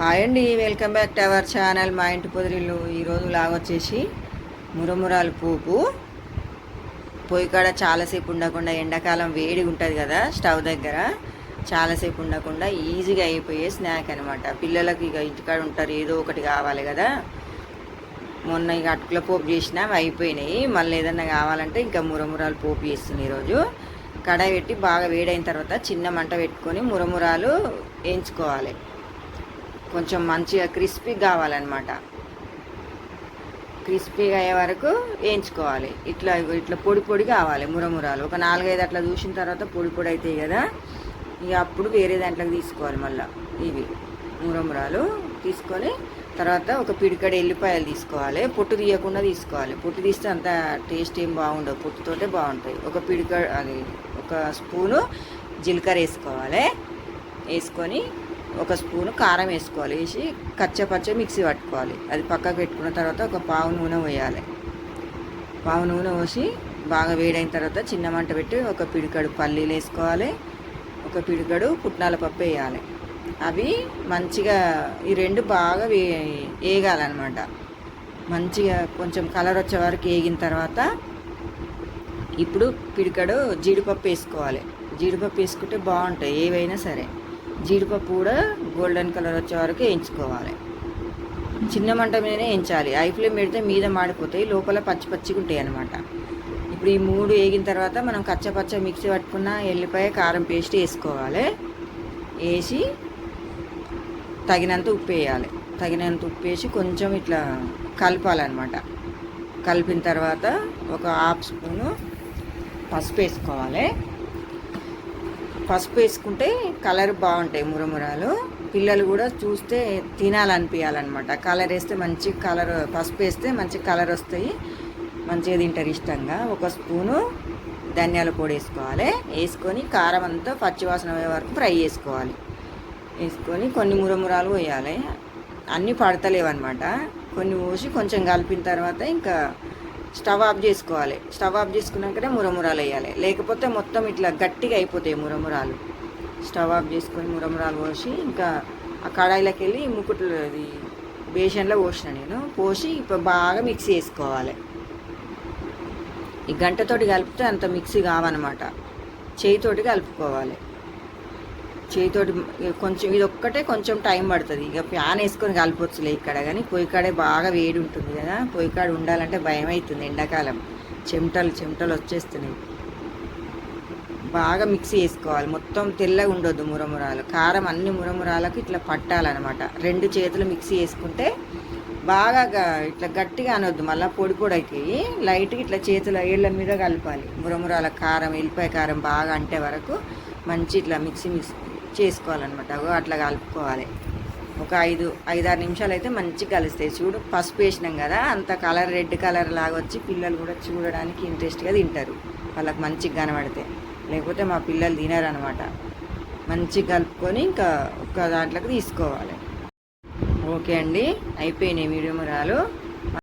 Hi అండి welcome back to our channel మా ఇంటి పొదిరిలు ఈరోజు లాగొచ్చేసి మురమురాలు పోపు. పొయ్యి కాడ చాలాసేపు ఉండకుండా ఎండాకాలం వేడి ఉంటుంది కదా స్టవ్ దగ్గర. చాలాసేపు ఉండకుండా ఈజీగా అయిపోయే స్నాక్ అనమాట పిల్లలకు ఇక ఇంటికాడ ఉంటారు ఏదో ఒకటి కావాలి కదా. మొన్న ఇక అటుకుల పోపు చేసినా అవి అయిపోయినాయి. మళ్ళీ ఏదన్నా కావాలంటే ఇంకా మురమురాలు పోపు చేస్తుంది ఈరోజు. కడాయి పెట్టి బాగా వేడైన తర్వాత చిన్న మంట పెట్టుకొని మురమురాలు వేయించుకోవాలి. కొంచెం మంచిగా క్రిస్పీ కావాలన్నమాట. క్రిస్పీగా అయ్యే వరకు వేయించుకోవాలి. ఇట్లా ఇట్లా పొడి పొడి కావాలి మురమురాలు ఒక నాలుగైదు అట్లా చూసిన తర్వాత పొడి పొడి అవుతాయి కదా ఇక అప్పుడు వేరే దాంట్లోకి తీసుకోవాలి మళ్ళీ. ఇవి మురమురాలు తీసుకొని తర్వాత ఒక పిడికడ ఎల్లిపాయలు తీసుకోవాలి. పొట్టు తీయకుండా తీసుకోవాలి. పొట్టు తీస్తే అంత టేస్ట్ ఏం బాగుండదు. పొట్టుతోటే బాగుంటాయి. ఒక పిడిక అది ఒక స్పూను జీలకర్ర వేసుకోవాలి. వేసుకొని ఒక స్పూను కారం వేసుకోవాలి. వేసి కచ్చపచ్చ మిక్సీ పట్టుకోవాలి. అది పక్కకు పెట్టుకున్న తర్వాత ఒక పావు నూనె పోయాలి. పావు నూనె పోసి బాగా వేడైన తర్వాత చిన్న మంట పెట్టి ఒక పిడికడు పల్లీలు వేసుకోవాలి. ఒక పిడికడు పుట్నాల పప్పు వేయాలి. అవి మంచిగా ఈ రెండు బాగా వే వేగాలన్నమాట. మంచిగా కొంచెం కలర్ వచ్చే వరకు వేగిన తర్వాత ఇప్పుడు పిడికడు జీడిపప్పు వేసుకోవాలి. జీడిపప్పు వేసుకుంటే బాగుంటాయి. ఏవైనా సరే. జీడిపప్పు కూడా గోల్డెన్ కలర్ వచ్చే వరకు వేయించుకోవాలి. చిన్న మంట మీదనే వేయించాలి. ఐ ఫ్లేమ్ పెడితే మీద మాడిపోతాయి. లోపల పచ్చి పచ్చిగా ఉంటాయి అనమాట ఇప్పుడు ఈ మూడు వేగిన తర్వాత మనం కచ్చపచ్చ మిక్సీ పట్టుకున్న ఎల్లిపాయ కారం పేస్ట్ వేసుకోవాలి. వేసి తగినంత ఉప్పు వేయాలి. తగినంత ఉప్పు వేసి కొంచెం ఇట్లా కలపాలన్నమాట. కలిపిన తర్వాత ఒక హాఫ్ స్పూను పసుపు వేసుకోవాలి. పసుపు వేసుకుంటే కలర్ బాగుంటాయి మురమురాలు. పిల్లలు కూడా చూస్తే తినాలనిపించాలన్నమాట కలర్ వేస్తే మంచి కలర్ పసుపు వేస్తే మంచి కలర్ వస్తాయి. మంచిగా తింటారు ఇష్టంగా. ఒక స్పూను ధనియాల పొడి వేసుకోవాలి. వేసుకొని కారం అంతా పచ్చివాసన అయ్యే వరకు ఫ్రై చేసుకోవాలి. వేసుకొని కొన్ని మురమురాలు వేయాలి అన్నీ పడతలేవు అనమాట కొన్ని పోసి కొంచెం కలిపిన తర్వాత ఇంకా స్టవ్ ఆఫ్ చేసుకోవాలి. స్టవ్ ఆఫ్ చేసుకున్నాకనే మురమురాలు వేయాలి. లేకపోతే మొత్తం ఇట్లా గట్టిగా అయిపోతాయి మురమురాలు. స్టవ్ ఆఫ్ చేసుకొని మురమురాలు పోసి ఇంకా ఆ కడాయిలోకి వెళ్ళి ముకుట్లు అది బేసన్లో పోసిన నేను. పోసి ఇప్పుడు బాగా మిక్సీ చేసుకోవాలి. ఈ గంటతోటి కలిపితే అంత మిక్సీ కావన్నమాట. చేయితోటి కలుపుకోవాలి. చేతితోటి కొంచెం ఇది ఒక్కటే కొంచెం టైం పడుతుంది. ఇక ప్యాన్ వేసుకొని కలిపొచ్చులే ఇక్కడ. కానీ పొయ్యి కాడే బాగా వేడి ఉంటుంది కదా. పొయ్యి కాడ ఉండాలంటే భయం అవుతుంది ఎండాకాలం. చెమటలు చెమటలు వచ్చేస్తున్నాయి. బాగా మిక్సీ వేసుకోవాలి. మొత్తం తెల్లగా ఉండొద్దు మురమురాలు. కారం అన్ని మురమురాలకు ఇట్లా పట్టాలన్నమాట. రెండు చేతులు మిక్సీ వేసుకుంటే బాగా ఇట్లా గట్టిగా అనొద్దు. మళ్ళీ పొడి పొడి అవుతాయి లైట్గా ఇట్లా చేతుల ఏళ్ళ మీద కలపాలి. మురమురాల కారం ఎల్లిపాయ కారం బాగా అంటే వరకు మంచి ఇట్లా మిక్సీ మిక్సీ చేసుకోవాలన్నమాట. అట్లా కలుపుకోవాలి. ఒక ఐదు ఐదారు నిమిషాలు అయితే మంచిగా కలుస్తాయి. చూడు పసుపు వేసినాం కదా అంత కలర్ రెడ్ కలర్ లాగా వచ్చి పిల్లలు కూడా చూడడానికి ఇంట్రెస్ట్గా తింటారు. వాళ్ళకి మంచిగా కనబడితే. లేకపోతే మా పిల్లలు తినరనమాట మంచిగా కలుపుకొని ఇంకా ఒక దాంట్లోకి తీసుకోవాలి. ఓకే అండి అయిపోయినాయి మీడియం రాలు